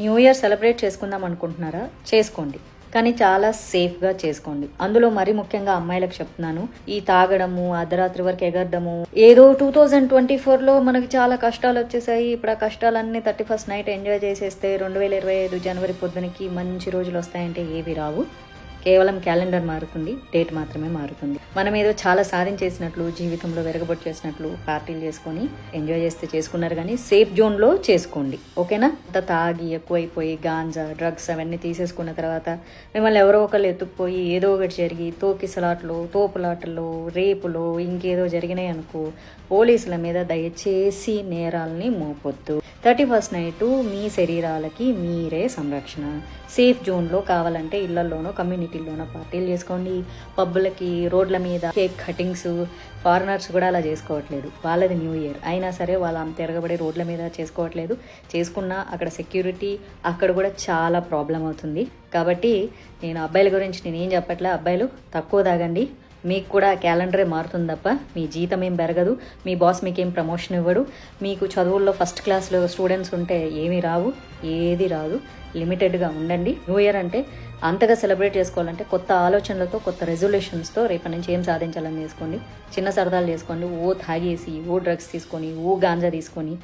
New year celebrate చేసుకుందాం అనుకుంటున్నారా? చేసుకోండి. కానీ చాలా సేఫ్గా చేసుకోండి. అందులో మరీ ముఖ్యంగా అమ్మాయిలకు చెప్తున్నాను. ఈ తాగడము అర్ధరాత్రి వరకు ఎగరడము ఏదో టూ థౌజండ్ ట్వంటీ ఫోర్లో మనకి చాలా కష్టాలు వచ్చేసాయి. ఇప్పుడు ఆ కష్టాలన్నీ థర్టీ ఫస్ట్ నైట్ ఎంజాయ్ చేసేస్తే రెండు వేల ఇరవై ఐదు జనవరి పొద్దునకి మంచి రోజులు వస్తాయంటే ఏవి రావు. కేవలం క్యాలెండర్ మారుతుంది డేట్ మాత్రమే మారుతుంది. మనం ఏదో చాలా సాధించేసినట్లు జీవితంలో వెరగబొట్టు చేసినట్లు పార్టీలు చేసుకొని ఎంజాయ్ చేస్తే చేసుకున్నారు కానీ సేఫ్ జోన్లో చేసుకోండి. ఓకేనా? అంత తాగి ఎక్కువైపోయి గాంజా డ్రగ్స్ అవన్నీ తీసేసుకున్న తర్వాత మిమ్మల్ని ఎవరో ఒకరు ఎత్తుకుపోయి ఏదో ఒకటి జరిగి తోకిసలాట్లు తోపులాటలు రేపులు ఇంకేదో జరిగినాయి అనుకో పోలీసుల మీద దయచేసి నేరాలని మోపొద్దు. థర్టీ ఫస్ట్ నైట్ మీ శరీరాలకి మీరే సంరక్షణ. సేఫ్ జోన్లో కావాలంటే ఇళ్ళలోనో కమ్యూనిటీలోనో పార్టీలు చేసుకోండి. పబ్బులకి రోడ్ల మీద కేక్ కటింగ్స్ ఫారినర్స్ కూడా అలా చేసుకోవట్లేదు. వాళ్ళది న్యూ ఇయర్. అయినా సరే వాళ్ళు అంత తిరగబడి రోడ్ల మీద చేసుకోవట్లేదు. చేసుకున్నా అక్కడ సెక్యూరిటీ అక్కడ కూడా చాలా ప్రాబ్లం అవుతుంది. కాబట్టి నేను అబ్బాయిల గురించి నేను ఏం చెప్పట్లే? అబ్బాయిలు తక్కువ తాగండి. మీకు కూడా క్యాలెండరే మారుతుంది తప్ప మీ జీతం ఏం పెరగదు మీ బాస్ మీకేం ప్రమోషన్ ఇవ్వడు. మీకు చదువుల్లో ఫస్ట్ క్లాస్లో స్టూడెంట్స్ ఉంటే ఏమీ రావు ఏది రాదు. లిమిటెడ్గా ఉండండి. న్యూ ఇయర్ అంటే అంతగా సెలబ్రేట్ చేసుకోవాలంటే కొత్త ఆలోచనలతో కొత్త రెజల్యూషన్స్తో రేపటి నుంచి ఏం సాధించాలని చేసుకోండి. చిన్న సరదాలు చేసుకోండి. ఓ తాగేసి ఓ డ్రగ్స్ తీసుకొని ఓ గాంజా తీసుకొని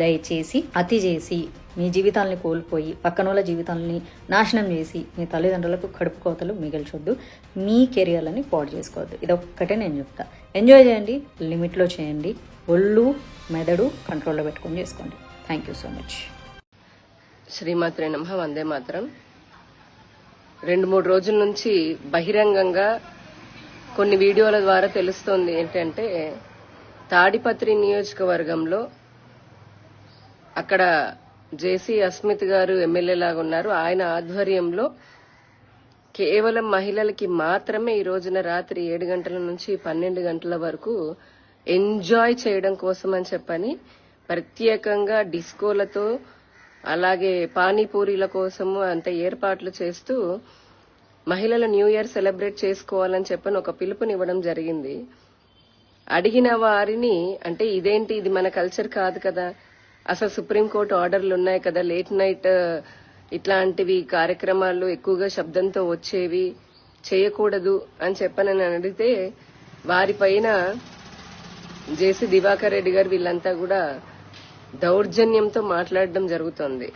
దయచేసి అతి చేసి మీ జీవితాలని కోల్పోయి పక్కనోళ్ళ జీవితాలని నాశనం చేసి మీ తల్లిదండ్రులకు కడుపు కోతలు మిగిల్చొద్దు. మీ కెరియర్లని పాడు చేసుకోవద్దు. ఇదొక్కటే నేను చెప్తా. ఎంజాయ్ చేయండి లిమిట్లో చేయండి ఒళ్ళు మెదడు కంట్రోల్లో పెట్టుకొని చేసుకోండి. థ్యాంక్ యూ సో మచ్ శ్రీమాత్రే నమ. వందే మాత్రం. రెండు మూడు రోజుల నుంచి బహిరంగంగా కొన్ని వీడియోల ద్వారా తెలుస్తోంది ఏంటంటే తాడిపత్రి నియోజకవర్గంలో అక్కడ జేసీ అస్మిత్ గారు ఎమ్మెల్యే లాగా ఉన్నారు. ఆయన ఆధ్వర్యంలో కేవలం మహిళలకి మాత్రమే ఈ రోజున రాత్రి ఏడు గంటల నుంచి పన్నెండు గంటల వరకు ఎంజాయ్ చేయడం కోసం అని చెప్పని ప్రత్యేకంగా డిస్కోలతో అలాగే పానీపూరీల కోసము అంత ఏర్పాట్లు చేస్తూ మహిళలు న్యూ ఇయర్ సెలబ్రేట్ చేసుకోవాలని చెప్పని ఒక పిలుపునివ్వడం జరిగింది. అడిగిన వారిని అంటే ఇదేంటి ఇది మన కల్చర్ కాదు కదా అసలు సుప్రీంకోర్టు ఆర్డర్లు ఉన్నాయి కదా లేట్ నైట్ ఇట్లాంటివి కార్యక్రమాలు ఎక్కువగా శబ్దంతో వచ్చేవి చేయకూడదు అని చెప్పని నేను అడిగితే వారిపైన జేసీ దివాకర్ రెడ్డి గారు వీళ్ళంతా కూడా దౌర్జన్యంతో మాట్లాడడం జరుగుతోంది.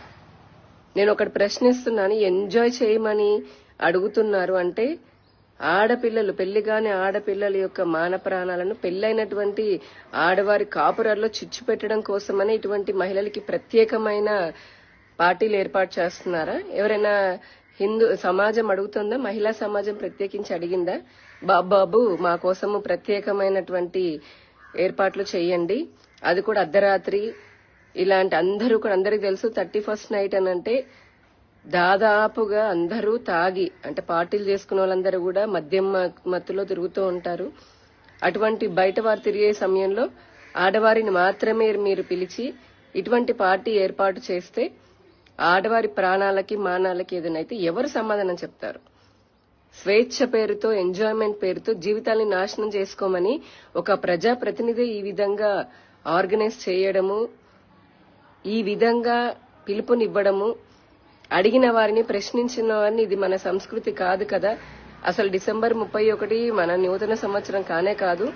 నేను ఒకటి ప్రశ్నిస్తున్నాను ఎంజాయ్ చేయమని అడుగుతున్నారు అంటే ఆడపిల్లలు పెళ్ళిగాని ఆడపిల్లల యొక్క మాన ప్రాణాలను పెళ్ళైనటువంటి ఆడవారి కాపురాల్లో చిచ్చు పెట్టడం కోసమని ఇటువంటి మహిళలకి ప్రత్యేకమైన పార్టీలు ఏర్పాటు చేస్తున్నారా? ఎవరైనా హిందూ సమాజం అడుగుతుందా? మహిళా సమాజం ప్రత్యేకించి అడిగిందా? బాబాబు మా కోసము ప్రత్యేకమైనటువంటి ఏర్పాట్లు చేయండి. అది కూడా అర్ధరాత్రి. ఇలాంటి అందరూ కూడా అందరికి తెలుసు థర్టీ ఫస్ట్ నైట్ అని అంటే దాదాపుగా అందరూ తాగి అంటే పార్టీలు చేసుకున్న వాళ్ళందరూ కూడా మద్యం మత్తులో తిరుగుతూ ఉంటారు. అటువంటి బయట వారు తిరిగే సమయంలో ఆడవారిని మాత్రమే మీరు పిలిచి ఇటువంటి పార్టీ ఏర్పాటు చేస్తే ఆడవారి ప్రాణాలకి మానాలకి ఏదైనా ఎవరు సమాధానం చెప్తారు? స్వేచ్ఛ పేరుతో ఎంజాయ్మెంట్ పేరుతో జీవితాన్ని నాశనం చేసుకోమని ఒక ప్రజా ప్రతినిధి ఈ విధంగా ఆర్గనైజ్ చేయడము ఈ విధంగా పిలుపునివ్వడము అడిగిన వారిని ప్రశ్నించిన వారిని ఇది మన సంస్కృతి కాదు కదా. అసలు డిసెంబర్ ముప్పై ఒకటి మన నూతన సంవత్సరం కానే కాదు.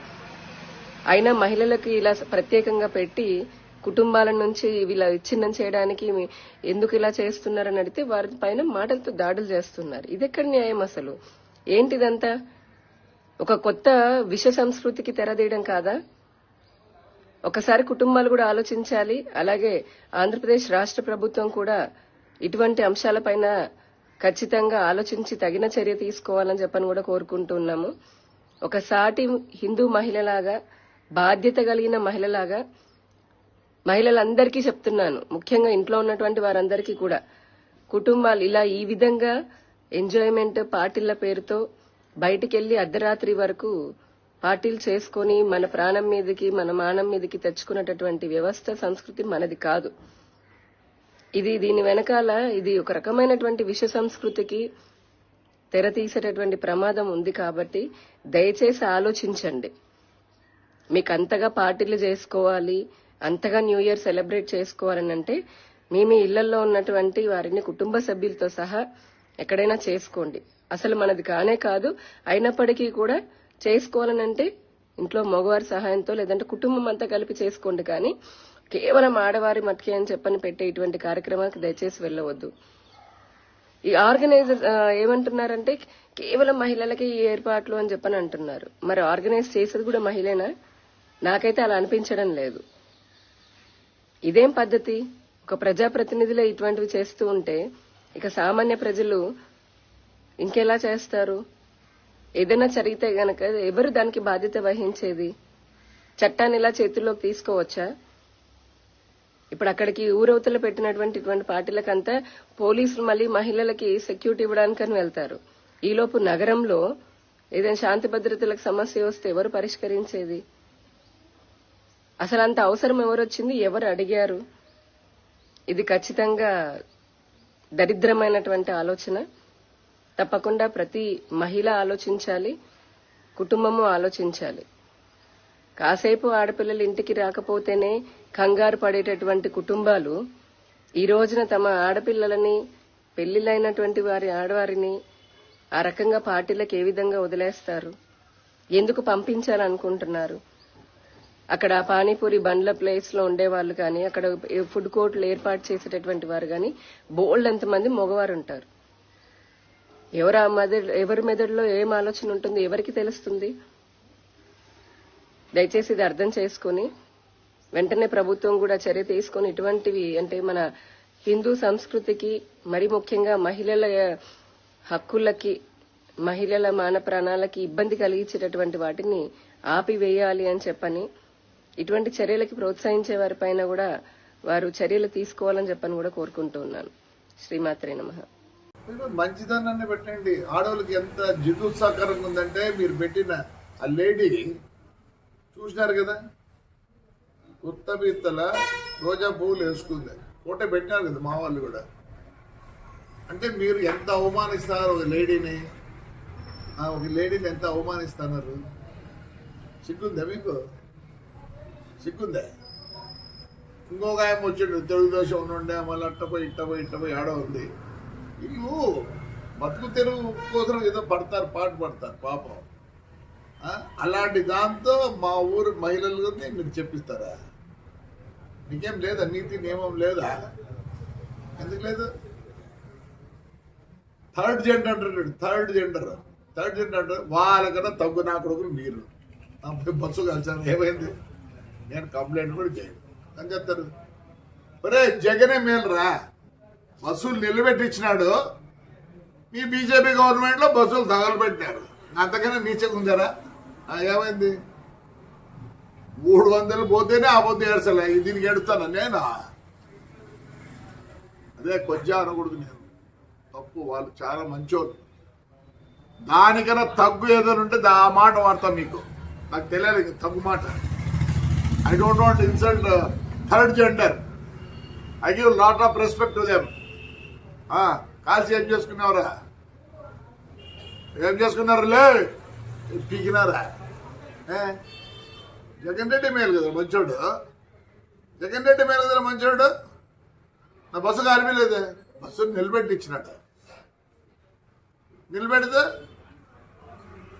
అయినా మహిళలకు ఇలా ప్రత్యేకంగా పెట్టి కుటుంబాల నుంచి వీళ్ళ విచ్ఛిన్నం చేయడానికి ఎందుకు ఇలా చేస్తున్నారని అడిగితే వారి పైన మాటలతో దాడులు చేస్తున్నారు. ఇదెక్కడ న్యాయం అసలు? ఏంటిదంతా? ఒక కొత్త విష సంస్కృతికి తెరదీయడం కాదా? ఒకసారి కుటుంబాలు కూడా ఆలోచించాలి. అలాగే ఆంధ్రప్రదేశ్ రాష్ట్ర ప్రభుత్వం కూడా ఇటువంటి అంశాలపైన ఖచ్చితంగా ఆలోచించి తగిన చర్య తీసుకోవాలని చెప్పని కూడా కోరుకుంటున్నాము ఒక సాటి హిందూ మహిళలాగా బాధ్యత కలిగిన మహిళలాగా మహిళలందరికీ చెప్తున్నాను. ముఖ్యంగా ఇంట్లో ఉన్నటువంటి వారందరికీ కూడా. కుటుంబాలు ఇలా ఈ విధంగా ఎంజాయ్మెంట్ పార్టీల పేరుతో బయటికెళ్ళి అర్ధరాత్రి వరకు పార్టీలు చేసుకొని మన ప్రాణం మీదకి మన మానం మీదకి తెచ్చుకున్నటువంటి వ్యవస్థ సంస్కృతి మనది కాదు. ఇది దీని వెనకాల ఇది ఒక రకమైనటువంటి విష సంస్కృతికి తెర తీసేటటువంటి ప్రమాదం ఉంది కాబట్టి దయచేసి ఆలోచించండి. మీకు అంతగా పార్టీలు చేసుకోవాలి అంతగా న్యూ ఇయర్ సెలబ్రేట్ చేసుకోవాలని అంటే మీ మీ ఇళ్ళలో ఉన్నటువంటి వారిని కుటుంబ సభ్యులతో సహా ఎక్కడైనా చేసుకోండి. అసలు మనది కానే కాదు అయినప్పటికీ కూడా చేసుకోవాలనంటే ఇంట్లో మగవారి సహాయంతో లేదంటే కుటుంబం అంతా కలిపి చేసుకోండి కానీ కేవలం ఆడవారి మతికే అని చెప్పని పెట్టే ఇటువంటి కార్యక్రమానికి దయచేసి వెళ్ళవద్దు. ఈ ఆర్గనైజర్ ఏమంటున్నారంటే కేవలం మహిళలకి ఈ ఏర్పాట్లు అని చెప్పని అంటున్నారు. మరి ఆర్గనైజ్ చేసేది కూడా మహిళేనా? నాకైతే అలా అనిపించడం లేదు. ఇదేం పద్ధతి? ఒక ప్రజాప్రతినిధులే ఇటువంటివి చేస్తూ ఉంటే ఇక సామాన్య ప్రజలు ఇంకెలా చేస్తారు? ఏదైనా జరిగితే గనక ఎవరు దానికి బాధ్యత వహించేది? చట్టాన్ని ఇలా చేతుల్లోకి తీసుకోవచ్చా? ఇప్పుడు అక్కడికి ఊరవతలు పెట్టినటువంటి ఇటువంటి పార్టీలకంతా పోలీసులు మళ్ళీ మహిళలకి సెక్యూరిటీ ఇవ్వడానికని వెళ్తారు. ఈలోపు నగరంలో ఏదైనా శాంతి భద్రతలకు సమస్య వస్తే ఎవరు పరిష్కరించేది? అసలు అంత అవసరం ఎవరు వచ్చింది ఎవరు అడిగారు? ఇది ఖచ్చితంగా దరిద్రమైనటువంటి ఆలోచన. తప్పకుండా ప్రతి మహిళ ఆలోచించాలి కుటుంబము ఆలోచించాలి. కాసేపు ఆడపిల్లలు ఇంటికి రాకపోతేనే కంగారు పడేటటువంటి కుటుంబాలు ఈ రోజున తమ ఆడపిల్లలని పెళ్ళిళ్ళైనటువంటి వారి ఆడవారిని ఆ రకంగా పార్టీలకు ఏ విధంగా వదిలేస్తారు? ఎందుకు పంపించాలనుకుంటున్నారు? అక్కడ పానీపూరి బండ్ల ప్లేస్లో ఉండేవాళ్ళు కానీ అక్కడ ఫుడ్ కోర్టులు ఏర్పాటు చేసేటటువంటి వారు కానీ బోల్డ్ ఎంతమంది మగవారు ఉంటారు. ఎవరు ఆ మెదడు ఎవరి మెదడులో ఏం ఆలోచన ఉంటుంది ఎవరికి తెలుస్తుంది? దయచేసి ఇది అర్థం చేసుకుని వెంటనే ప్రభుత్వం కూడా చర్య తీసుకొని ఇటువంటివి అంటే మన హిందూ సంస్కృతికి మరి ముఖ్యంగా మహిళల హక్కులకి మహిళల మాన ప్రాణాలకి ఇబ్బంది కలిగించేటటువంటి వాటిని ఆపివేయాలి అని చెప్పని ఇటువంటి చర్యలకి ప్రోత్సహించే వారిపైన కూడా వారు చర్యలు తీసుకోవాలని చెప్పని కూడా కోరుకుంటూ ఉన్నాను. శ్రీమాత్రే నమ. మీరు మంచిదనాన్ని పెట్టండి. ఆడవాళ్ళకి ఎంత జిగుత్సాకరంగా ఉందంటే మీరు పెట్టిన ఆ లేడీ చూసినారు కదా? కొత్త బీత్తల రోజా పువ్వులు వేసుకుంది. ఫోటో పెట్టినారు కదా మా వాళ్ళు కూడా. అంటే మీరు ఎంత అవమానిస్తున్నారు ఒక లేడీని? ఒక లేడీని ఎంత అవమానిస్తున్నారు సిగ్గుందా మీకు? సిగ్గుందా? ఇంకొక ఆయన వచ్చిండు తెలుగుదేశం ఉండే మళ్ళీ అట్టపోయి ఇట్టపోయి ఇట్టపోయి ఆడ ఉంది. వీళ్ళు బతుకు తెలుగు కోసం ఏదో పడతారు పాట పడతారు పాపం. అలాంటి దాంతో మా ఊరు మహిళలకి మీరు చెప్పిస్తారా? నీకేం లేదా? నీతి నియమం లేదా? ఎందుకు లేదు? థర్డ్ జెండర్ అంటారు థర్డ్ జెండర్ థర్డ్ జెండర్ అంటే వాళ్ళకన్నా తగ్గు నా కొడుకులు మీరు. నా బస్సు కలిసాను ఏమైంది? నేను కంప్లైంట్ కూడా చేయను. అని చెప్తారు ఒరే జగనే మేలురా బస్సులు నిలబెట్టించినాడు. మీ బీజేపీ గవర్నమెంట్లో బస్సులు తగలబెట్టారు అంతకన్నా నీచగా ఉందరా? ఏమైంది? మూడు వందలు పోతేనే ఆ పొద్దు ఏడ్చలే. దీనికి ఎడుతాను నేను? అదే కొద్దిగా అనకూడదు నేను. తప్పు. వాళ్ళు చాలా మంచోళ్ళు. దానికన్నా తగ్గు ఏదైనా ఉంటే దా- ఆ మాట వాడతాం మీకు నాకు తెలియాలి ఇంక తగ్గు మాట. I don't want insult third gender I give lot of respect them them కాల్సి ఏం చేసుకున్నావురా? ఏం చేసుకున్నారు లే పీకినారా? ఏ? జగన్ రెడ్డి మేలు కదా మంచోడు. జగన్ రెడ్డి మేలు కదా మంచోడు. నా బస్సు కారిపోలేదే బస్సు నిలబెట్టి ఇచ్చినట్టు నిలబెడితే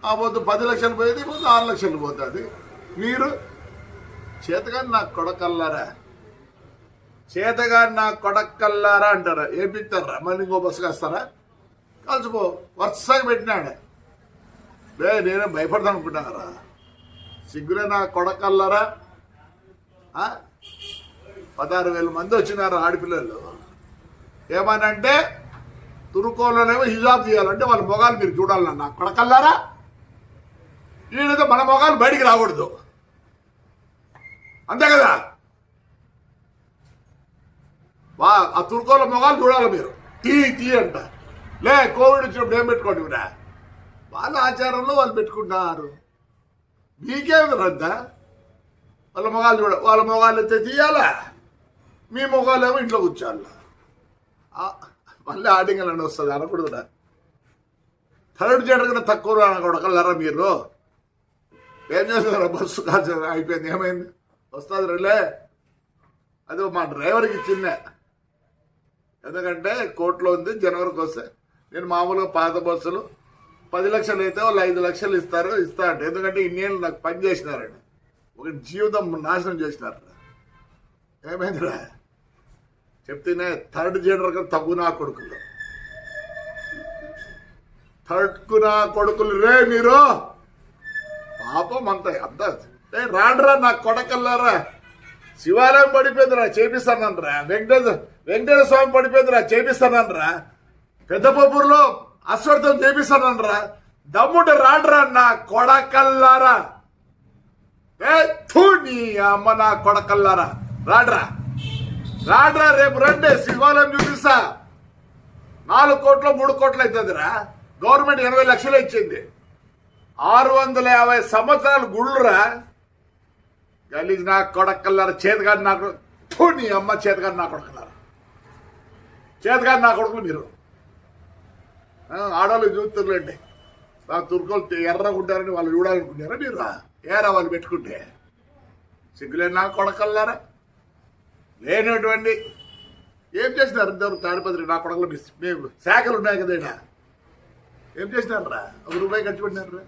ఆ పొద్దు పది లక్షలు పోయేది పోతే ఆరు లక్షలు పోతుంది. మీరు చేతగాని నాకు కొడకల్లారా? చేతగాని నా కొడకల్లారా అంటారా? ఏం మళ్ళీ ఇంకో బస్సు కాస్తారా? కలిసిపో వరుసగా పెట్టినాడు. బే నేనే భయపడతాను అనుకుంటున్నారా? సిగ్గురే నా కొడకల్లరా పదహారు వేల మంది వచ్చినారు ఆడపిల్లలు. ఏమనంటే తురుకోలోనేమో హిజాబ్ చేయాలంటే వాళ్ళ మొగాలు మీరు చూడాలన్నా. నా కొడకల్లారా? ఈయనతో మన మొగాలు బయటికి రాకూడదు. అంతే కదా? వా ఆ తుర్కోల మొగాలు చూడాలి మీరు. టీ టీ అంట. లే కోవిడ్ వచ్చినప్పుడు ఏం పెట్టుకోండి మీరా వాళ్ళ ఆచారంలో వాళ్ళు పెట్టుకుంటున్నారు మీకేమి రద్దా? వాళ్ళ మొగాలు చూడ వాళ్ళ మొగాలు అయితే తీయాలా? మీ మొగాలేమో ఇంట్లో కూర్చోాలా మళ్ళీ ఆడింగలని వస్తుంది అనకూడదు థర్డ్ జెండర్ కన్నా తక్కువ అనకూడగలరా మీరు? ఏం చేస్తున్నారు బస్సు కాల్చారు అయిపోయింది ఏమైంది? వస్తుంది రేలే. అది మా డ్రైవర్కి ఇచ్చిందే. ఎందుకంటే కోర్టులో ఉంది జనవరికి వస్తే. నేను మామూలుగా పాత బస్సులు పది లక్షలు అయితే వాళ్ళు ఐదు లక్షలు ఇస్తారు ఇస్తా అంటే. ఎందుకంటే ఇన్నేళ్ళు నాకు పని చేసినారండి. ఒక జీవితం నాశనం చేసినారు. ఏమైందిరా? చెప్తేనే థర్డ్ జనరేషన్ తగ్గు నా కొడుకులు. థర్డ్కు నా కొడుకులు రే మీరు! పాపం అంత అంత. ఏ రాండ్రా నా కొడకల్లారా. శివాలయం పడిపోయిందిరా చేపిస్తానరా వెంకటేశ్వర వెంకటేశ్వర స్వామి పడిపోయిందిరా చేపిస్తానరా పెద్దపూర్లో అశ్వర్థం చేపిస్తానరా దమ్ముడు రాడ్రా నా కొడకల్లారా. ఏ నీ అమ్మ నా కొడకల్లారా. రాడ్రా. రాడ్రా రేపు రండి శివాలయం చూపిస్తా. నాలుగు కోట్లు మూడు కోట్లు అవుతుందిరా. గవర్నమెంట్ ఎనభై లక్షలు ఇచ్చింది. ఆరు వందల యాభై సంవత్సరాలు గుళ్ళురా. గలీజ్ నా కొడకల్లారా చేతగాని నా కొడుకు నీ అమ్మ చేతగాని నా కొడకల్లారా. చేతగాని నా కొడుకులు మీరు. ఆడవాళ్ళు చూస్తుర్లేండి నా తుర్కోలు ఎర్రగుంటారని వాళ్ళు చూడాలనుకున్నారా మీరు? ఏరా వాళ్ళు పెట్టుకుంటే? సిగ్గులే నా కొడకల్లారా? లేనటువంటి ఏం చేసినారు ఇద్దరు తాడిపత్రి? నా కొడకలు మేము శాఖలు ఉన్నాయి కదా ఏం చేసినారా ఒక రూపాయి ఖర్చు పెట్టినారు